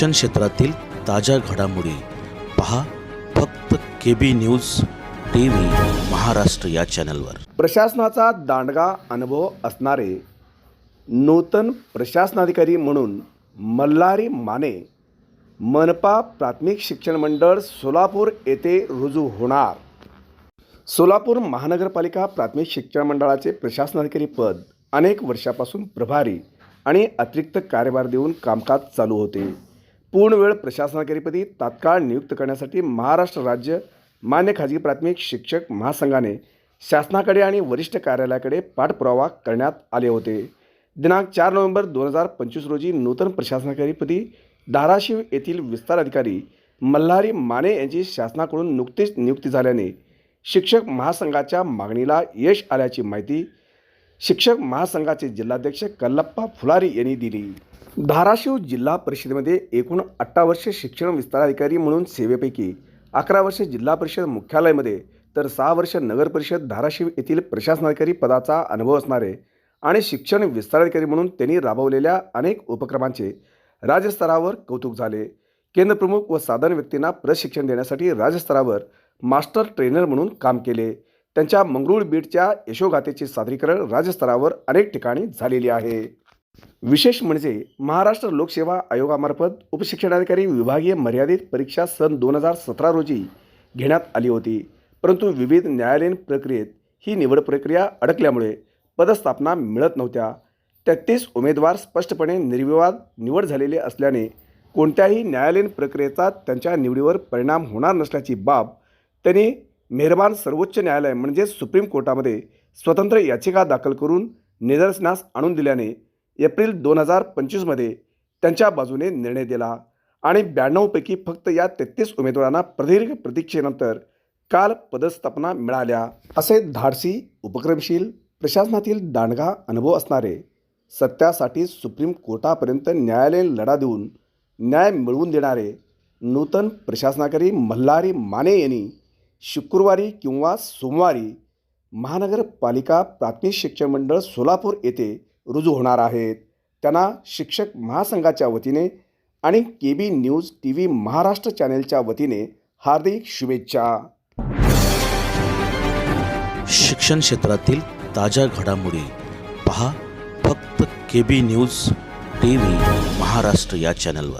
शिक्षण क्षेत्रातील ताज्या घडामोडी पहा फक्त K B news T V Maharashtra या चॅनलवर. प्रशासनाचा दांडगा अनुभव असणारे नूतन प्रशासनाधिकारी म्हणून मल्हारी माने मनपा प्राथमिक शिक्षण मंडळ सोलापूर येथे रुजू होणार. सोलापूर महानगरपालिका प्राथमिक शिक्षण मंडळाचे प्रशासनाधिकारी पद अनेक वर्षापासून प्रभारी आणि अतिरिक्त कार्यभार देऊन कामकाज चालू होते. पूर्णवेळ प्रशासनाधिकारीपदी तात्काळ नियुक्त करण्यासाठी महाराष्ट्र राज्य मान्य खाजगी प्राथमिक शिक्षक महासंघाने शासनाकडे आणि वरिष्ठ कार्यालयाकडे पाठपुरावा करण्यात आले होते. दिनांक चार नोव्हेंबर दोन हजार पंचवीस रोजी नूतन प्रशासनाधिकारीपदी धाराशिव येथील विस्तार अधिकारी मल्हारी माने यांची शासनाकडून नुकतीच नियुक्ती झाल्याने शिक्षक महासंघाच्या मागणीला यश आल्याची माहिती शिक्षक महासंघाचे जिल्हाध्यक्ष कल्लप्पा फुलारी यांनी दिली. धाराशिव जिल्हा परिषदेमध्ये एकूण अठरा वर्ष शिक्षण विस्ताराधिकारी म्हणून सेवेपैकी अकरा वर्ष जिल्हा परिषद मुख्यालयामध्ये तर सहा वर्ष नगर परिषद धाराशिव येथील प्रशासनाधिकारी पदाचा अनुभव असणारे आणि शिक्षण विस्ताराधिकारी म्हणून त्यांनी राबवलेल्या अनेक उपक्रमांचे राज्यस्तरावर कौतुक झाले. केंद्रप्रमुख व साधारण व्यक्तींना प्रशिक्षण देण्यासाठी राज्यस्तरावर मास्टर ट्रेनर म्हणून काम केले. त्यांच्या मंगरुळ बीटच्या यशोगाथेचे सादरीकरण राज्यस्तरावर अनेक ठिकाणी झालेले आहे. विशेष म्हणजे महाराष्ट्र लोकसेवा आयोगामार्फत उपशिक्षणाधिकारी विभागीय मर्यादित परीक्षा सन दोन हजार सतरा रोजी घेण्यात आली होती. परंतु विविध न्यायालयीन प्रक्रियेत ही निवड प्रक्रिया अडकल्यामुळे पदस्थापना मिळत नव्हत्या. तेहतीस उमेदवार स्पष्टपणे निर्विवाद निवड झालेले असल्याने कोणत्याही न्यायालयीन प्रक्रियेचा त्यांच्या निवडीवर परिणाम होणार नसल्याची बाब त्यांनी मेहरबान सर्वोच्च न्यायालय म्हणजे सुप्रीम कोर्टामध्ये स्वतंत्र याचिका दाखल करून निदर्शनास आणून दिल्याने एप्रिल दोन हजार पंचवीसमध्ये त्यांच्या बाजूने निर्णय दिला. आणि ब्याण्णवपैकी फक्त या तेहतीस उमेदवारांना प्रदीर्घ प्रतीक्षेनंतर काल पदस्थापना मिळाल्या. असे धाडसी उपक्रमशील प्रशासनातील दांडगा अनुभव असणारे सत्यासाठी सुप्रीम कोर्टापर्यंत न्यायालयीन लढा देऊन न्याय मिळवून देणारे नूतन प्रशासनाकरी मल्हारी माने यांनी शुक्रवारी किंवा सोमवारी महानगरपालिका प्राथमिक शिक्षण मंडळ सोलापूर येथे रुजू होणार आहेत. त्यांना शिक्षक महासंघाच्या वतीने आणि K B news T V Maharashtra चॅनेलच्या वतीने हार्दिक शुभेच्छा. शिक्षण क्षेत्रातील ताज्या घडामोडी पहा फक्त K B news T V Maharashtra या चॅनलवर.